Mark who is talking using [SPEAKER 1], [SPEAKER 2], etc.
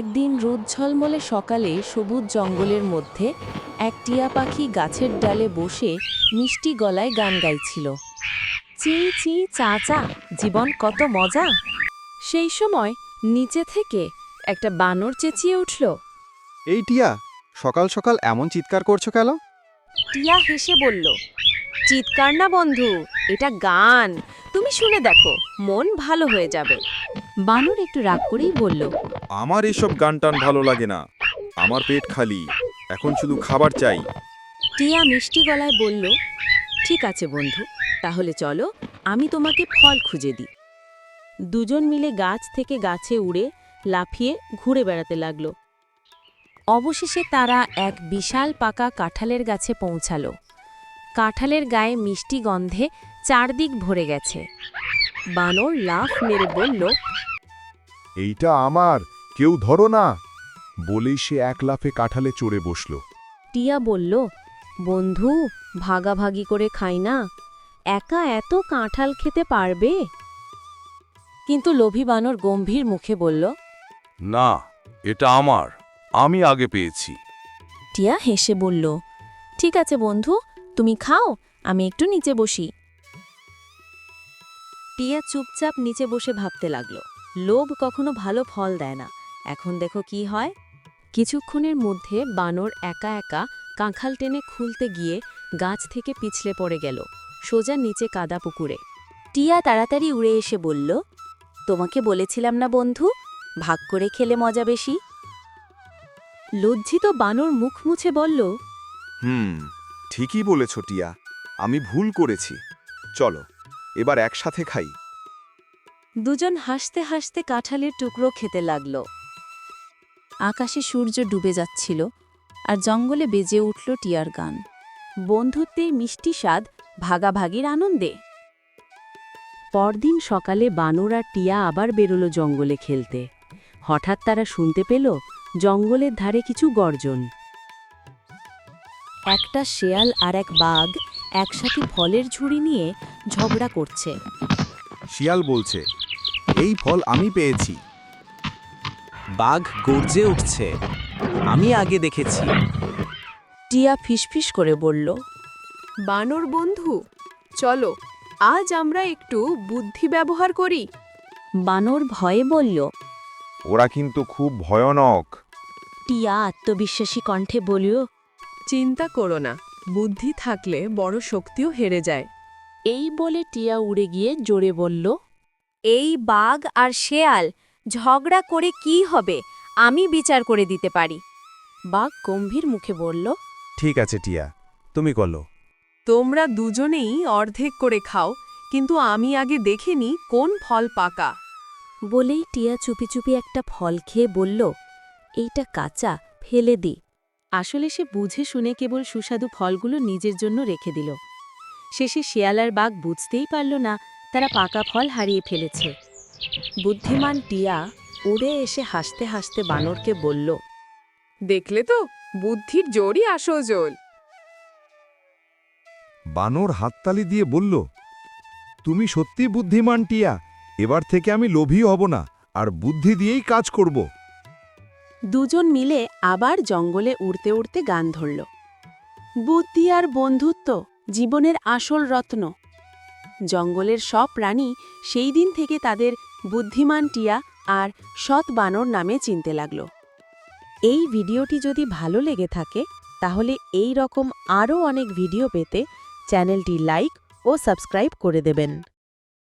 [SPEAKER 1] একদিন রোদ ঝলমলে সকালে সবুজ জঙ্গলের মধ্যে এক টিয়া পাখি গাছের ডালে বসে মিষ্টি গলায় গান গাইছিল। চি চি চা চা জীবন কত মজা। সেই সময় নিচে থেকে একটা বানর চেঁচিয়ে উঠল।
[SPEAKER 2] এই টিয়া সকাল সকাল এমন চিৎকার করছ কেন?
[SPEAKER 1] টিয়া হেসে বলল চিৎকার না বন্ধু এটা গান। তুমি শুনে দেখো মন ভালো হয়ে যাবে। বানর একটু রাগ করেই বলল
[SPEAKER 3] আমার এসব গান টান ভালো লাগে না। আমার পেট খালি। এখন শুধু খাবার চাই।
[SPEAKER 1] টিয়া মিষ্টি গলায় বলল ঠিক আছে বন্ধু তাহলে চলো আমি তোমাকে ফল খুঁজে দিই। দুজন মিলে গাছ থেকে গাছে উড়ে লাফিয়ে ঘুরে বেড়াতে লাগল। অবশেষে তারা এক বিশাল পাকা কাঁঠালের গাছে পৌঁছালো। কাঁঠালের গায়ে মিষ্টি গন্ধে চারদিক ভরে গেছে। বানর লাফ মেরে বলল
[SPEAKER 4] এইটা আমার। কেউ ধরো না। বলেই সে এক লাফে কাঁঠালে চড়ে বসল।
[SPEAKER 1] টিয়া বলল বন্ধু ভাগাভাগি করে খাই না। একা এত কাঁঠাল খেতে পারবে? কিন্তু লোভী বানর গম্ভীর মুখে বলল
[SPEAKER 5] না এটা আমার। আমি আগে পেয়েছি।
[SPEAKER 1] টিয়া হেসে বলল ঠিক আছে বন্ধু তুমি খাও আমি একটু নিচে বসি। টিয়া চুপচাপ নিচে বসে ভাবতে লাগল। লোভ কখনো ভালো ফল দেয় না। এখন দেখো কি হয়। কিছুক্ষণের মধ্যে বানর একা একা কাঁখাল টেনে খুলতে গিয়ে গাছ থেকে পিছলে পড়ে গেল। সোজা নিচে কাদা পুকুরে। টিয়া তাড়াতাড়ি উড়ে এসে বলল তোমাকে বলেছিলাম না বন্ধু ভাগ করে খেলে মজা বেশি? লজ্জিত বানর মুখ মুছে বলল
[SPEAKER 2] হুম ঠিকই বলেছ টিয়া আমি ভুল করেছি। চলো এবার একসাথে খাই।
[SPEAKER 1] দুজন হাসতে হাসতে কাঁঠালের টুকরো খেতে লাগল। আকাশে সূর্য ডুবে যাচ্ছিল আর জঙ্গলে বেজে উঠল টিয়ার গান। বন্ধুত্বের মিষ্টি স্বাদ ভাগাভাগির আনন্দে। পরদিন সকালে বানর আর টিয়া আবার বেরোলো জঙ্গলে খেলতে। হঠাৎ তারা শুনতে পেল জঙ্গলের ধারে কিছু গর্জন। একটা শেয়াল আর এক বাঘ একসাথে ফলের ঝুড়ি নিয়ে ঝগড়া করছে।
[SPEAKER 2] শিয়াল বলছে, এই ফল আমি পেয়েছি।
[SPEAKER 6] বাঘ গর্জে উঠছে। আমি আগে দেখেছি।
[SPEAKER 1] টিয়া ফিসফিস করে বলল
[SPEAKER 7] বানর বন্ধু চলো আজ আমরা একটু বুদ্ধি ব্যবহার করি।
[SPEAKER 1] বানর ভয়ে বলল
[SPEAKER 2] ওরা কিন্তু খুব ভয়ানক।
[SPEAKER 1] টিয়া আত্মবিশ্বাসী কণ্ঠে বলিও
[SPEAKER 7] চিন্তা করো না বুদ্ধি থাকলে বড় শক্তিও হেরে যায়।
[SPEAKER 1] এই বলে টিয়া উড়ে গিয়ে জোরে বলল এই বাঘ আর শেয়াল ঝগড়া করে কি হবে আমি বিচার করে দিতে পারি। বাঘ গম্ভীর মুখে বলল
[SPEAKER 4] ঠিক আছে টিয়া তুমি করল
[SPEAKER 7] তোমরা দুজনেই অর্ধেক করে খাও কিন্তু আমি আগে দেখিনি কোন ফল পাকা।
[SPEAKER 1] বলেই টিয়া চুপি চুপি একটা ফল খেয়ে বলল এইটা কাঁচা ফেলে দি। আসলে সে বুঝে শুনে কেবল সুস্বাদু ফলগুলো নিজের জন্য রেখে দিল। শেষে শেয়ালার বাঘ বুঝতেই পারল না তারা পাকা ফল হারিয়ে ফেলেছে। বুদ্ধিমান টিয়া উড়ে এসে হাসতে হাসতে বানরকে বলল
[SPEAKER 7] দেখলে তো বুদ্ধির জোরই আসোজল
[SPEAKER 4] বানর হাততালি দিয়ে বলল তুমি সত্যি বুদ্ধিমান টিয়া এবার থেকে আমি লোভী হব না আর বুদ্ধি দিয়েই কাজ করব।
[SPEAKER 1] দুজন মিলে আবার জঙ্গলে উড়তে উড়তে গান ধরল। বুদ্ধি আর বন্ধুত্ব জীবনের আসল রত্ন। জঙ্গলের সব প্রাণী সেই দিন থেকে তাদের বুদ্ধিমান টিয়া আর সৎ বানর নামে চিনতে লাগল। এই ভিডিওটি যদি ভালো লেগে থাকে, তাহলে এই রকম আরও অনেক ভিডিও পেতে চ্যানেলটি লাইক ও সাবস্ক্রাইব করে দেবেন।